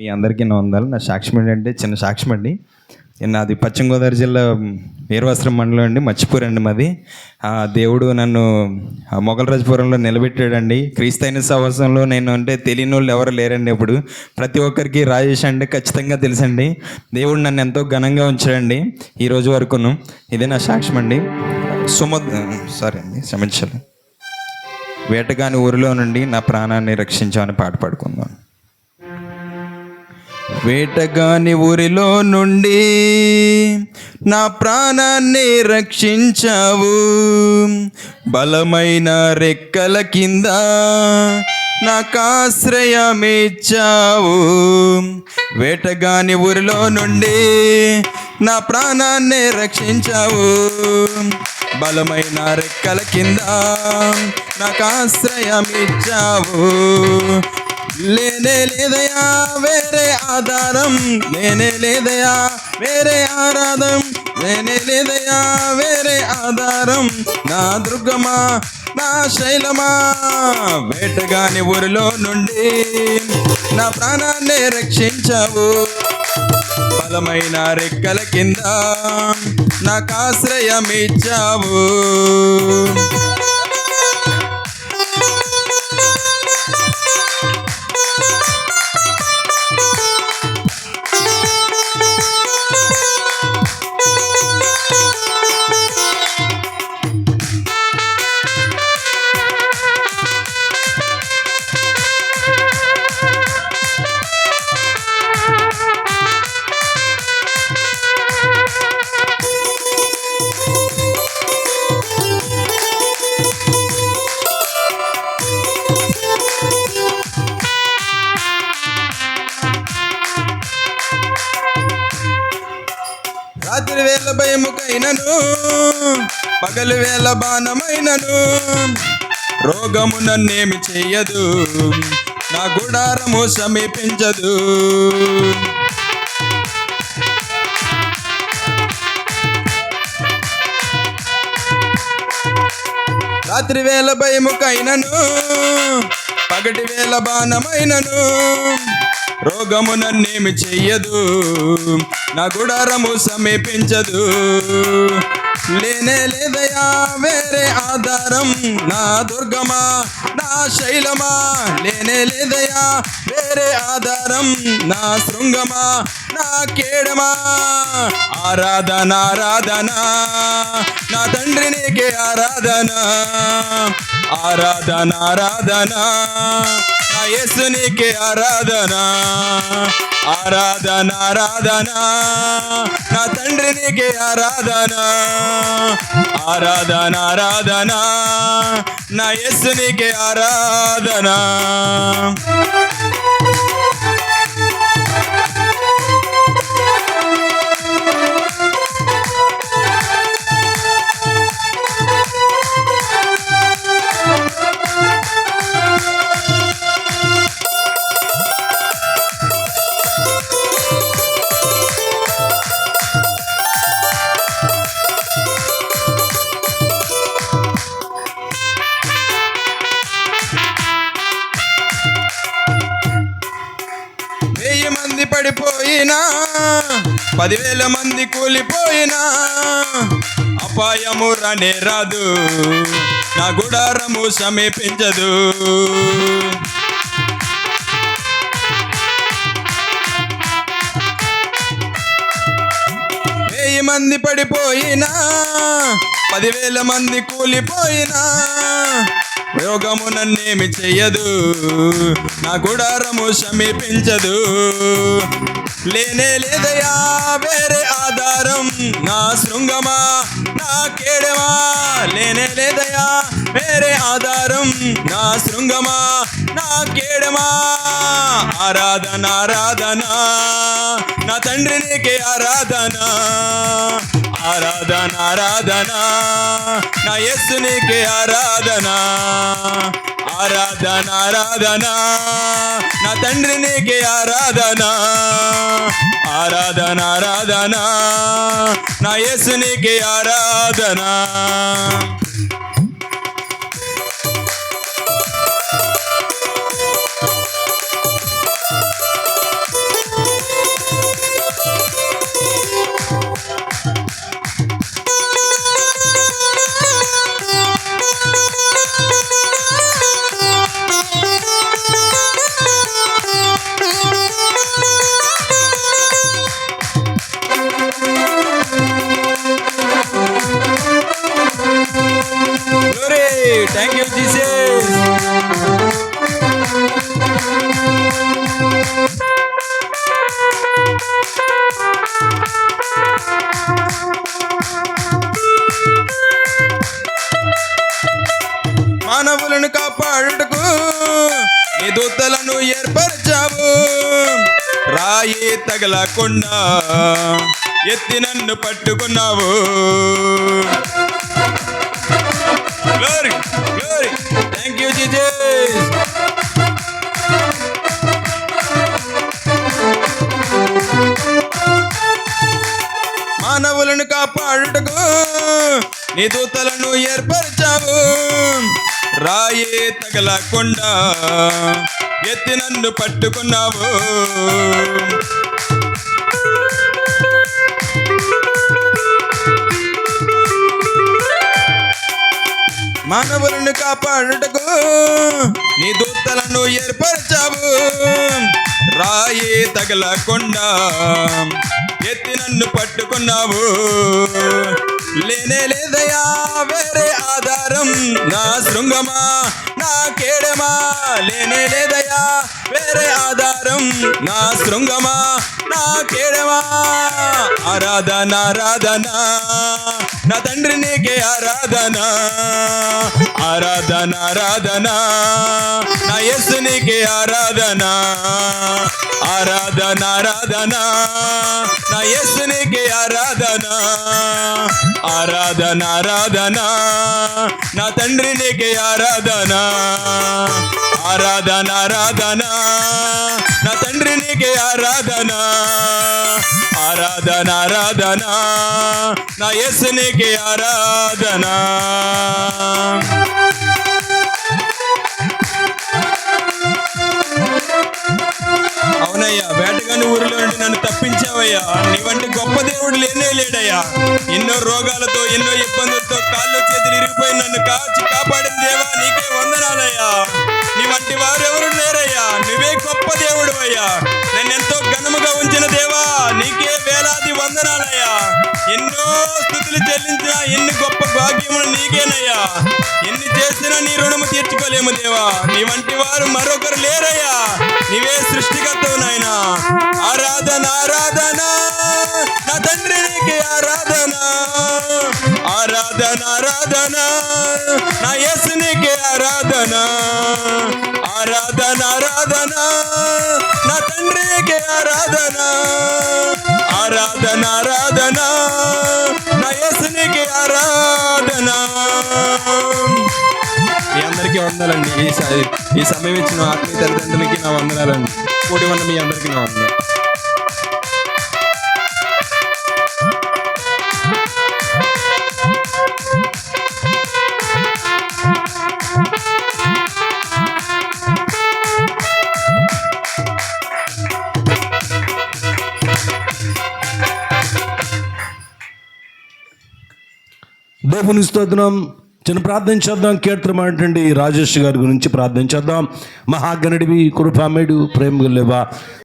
మీ అందరికీ నా వందాలు. నా సాక్ష్యం ఏంటంటే చిన్న సాక్ష్యం అండి. నాది పశ్చిమ గోదావరి జిల్లా వీరవస్త్రం మండలం అండి మర్చిపూర్ అండి మాది. ఆ దేవుడు నన్ను ఆ మొగలరాజపురంలో నిలబెట్టాడండి. క్రీస్తైన సహవాసంలో నేను అంటే తెలియని వాళ్ళు ఎవరు లేరండి ఇప్పుడు ప్రతి ఒక్కరికి రాజేష్ అంటే ఖచ్చితంగా తెలుసండి. దేవుడు నన్ను ఎంతో ఘనంగా ఉంచాడండి ఈ రోజు వరకును. ఇదే నా సాక్ష్యం అండి. సుమద్ సారీ అండి క్షమించాలి వేటగాని ఊరిలో నుండి నా ప్రాణాన్ని రక్షించామని పాట పాడుకుందాం. వేటగాని ఊరిలో నుండి నా ప్రాణాన్ని రక్షించావు. బలమైన రెక్కల కింద నాకాశ్రయమిచ్చావు వేటగాని ఊరిలో నుండి నా ప్రాణాన్ని రక్షించావు. బలమైన రెక్కల కింద నాకాశ్రయమిచ్చావు లేనే లేదయా వేరే ఆధారం. నేనే లేదయా వేరే ఆరాధం. నేనే లేదయా వేరే ఆధారం. నా దుర్గమా నా శైలమా వేటగాని ఊరిలో నుండి నా ప్రాణాన్ని రక్షించావు. బలమైన రెక్కల కింద నాకు ఆశ్రయం ఇచ్చావు రాత్రి వేళ భయముకైనను. పగలు వేళ బాణమైనను. రోగము నన్నేమి చెయ్యదు నా గుడారము సమీపించదు. రాత్రి వేళ భయముకైనను. పగటి వేళ బాణమైనను. రోగము నన్నేమి చెయ్యదు. నా గుడారము సమీపించదు. లేనే లేదయా వేరే ఆధారం? నా దుర్గమా నా శైలమా? లేనే లేదయా వేరే ఆధారం? నా శృంగమా నా కేడమా? ఆరాధన ఆరాధన. నా తండ్రి నీకే ఆరాధన. ఆరాధన ఆరాధన. నా యేసు నీకే ఆరాధన. ఆరాధన ఆరాధన. నా తండ్రి నీకే ఆరాధన. ఆరాధన ఆరాధన. నా యేసు నీకే ఆరాధన. పడిపోయినా పదివేల మంది కూలిపోయినా అపాయము రనే రాదు నా గుడారము సమీపించదు. వెయ్యి మంది పడిపోయినా పదివేల మంది కూలిపోయినా యోగము నన్నేమి చెయ్యదు. నా గుడారము సమీపించదు. లేనే లేదయా వేరే ఆధారం. నా శృంగమా నా కేడమా? లేనే లేదయా వేరే ఆధారం నా శృంగమా నా కేడమా? ఆరాధన ఆరాధన నా తండ్రి నీకే ఆరాధన. ఆరాధన ఆరాధన నా యస్సు నీకే ఆరాధన. ఆరాధన ఆరాధన నా తండ్రి నీకే ఆరాధన. ఆరాధన ఆరాధన నా యేసు నీకే ఆరాధన. థ్యాంక్ యూ జీసస్ మానవులను కాపాడుటకు నీ దూతలను ఏర్పరచావు. రాయి తగలకుండా ఎత్తి నన్ను పట్టుకున్నావు. గ్లోరీ నీ దూతలను ఏర్పరచావు. రాయే తగలకుండా ఎత్తి నన్ను పట్టుకున్నావు. మానవులను కాపాడుటకు నీ దూతలను ఏర్పరచావు. రాయే తగలకుండా ఎత్తి నన్ను పట్టుకున్నావు. లేనే లేదయా వేరే ఆధారం. నా శృంగమా నా కేడమా? లేనే లేదయా వేరే ఆధారం. నా శృంగమా నా కేడమా? ఆరాధన ఆరాధన. నా తండ్రి నీకే ఆరాధన. ఆరాధన ఆరాధన. నా యస్సు నీకే ఆరాధన. ఆరాధన ఆరాధన. నా యస్సు నీకే ఆరాధన. ఆరాధన ఆరాధన. నా తండ్రి నీకే ఆరాధన. ఆరాధన ఆరాధన. నా తండ్రి నీకే ఆరాధన. ఆరాధన ఆరాధన. నా యస్సు ఆరాధన. అవునయ్యా వేటగాని ఊరిలో నుండి నన్ను తప్పించావయ్యా. నీ వంటి గొప్ప దేవుడు లేనే లేడయ్యా. ఎన్నో రోగాలతో ఎన్నో ఇబ్బందులతో కాళ్ళు చేతులు ఇరిగిపోయి నన్ను కాచి కాపాడిన దేవా నీకే వందనాలయ్యా. నీ వంటి వారెవరు లేరయ్యా. నువ్వే గొప్ప దేవుడు అయ్యా. నన్ను ఎంతో ఘనముగా ఉంచిన దేవా నీకే వందనాలయ్యా. ఎన్నో స్థుతులు చెల్లించిన ఎన్ని గొప్ప భాగ్యములు నీకేనయ్యా. ఎన్ని చేసినా నీ రుణము తీర్చుకోలేము దేవా. నీ వంటి వారు మరొకరు లేరయ్యా. నీవే సృష్టికర్తవు నాయన. ఆరాధన ఆరాధన. నా తండ్రి నీకే ఆరాధన. ఆరాధన ఆరాధన. నా యేసు నీకే ఆరాధన. ఆరాధన ఆరాధన. నా తండ్రికి ఆరాధన. ఆరాధన ఆరాధన. నా యేసు ఆరాధన. మీ అందరికీ వందలండి. ఈ ఈ సమయం ఇచ్చిన ఆత్మీయ తల్లిదండ్రులకి నా వందనాలండి. కూడి ఉన్న మీ అందరికీ నా వందనాలు. దేవుని స్తోత్రం చిన్న ప్రార్థన చేద్దాం. కీర్తనం రాజేష్ గారి గురించి ప్రార్థన చేద్దాం. మహాగణుడివి కృపామేడు ప్రేమ లేవా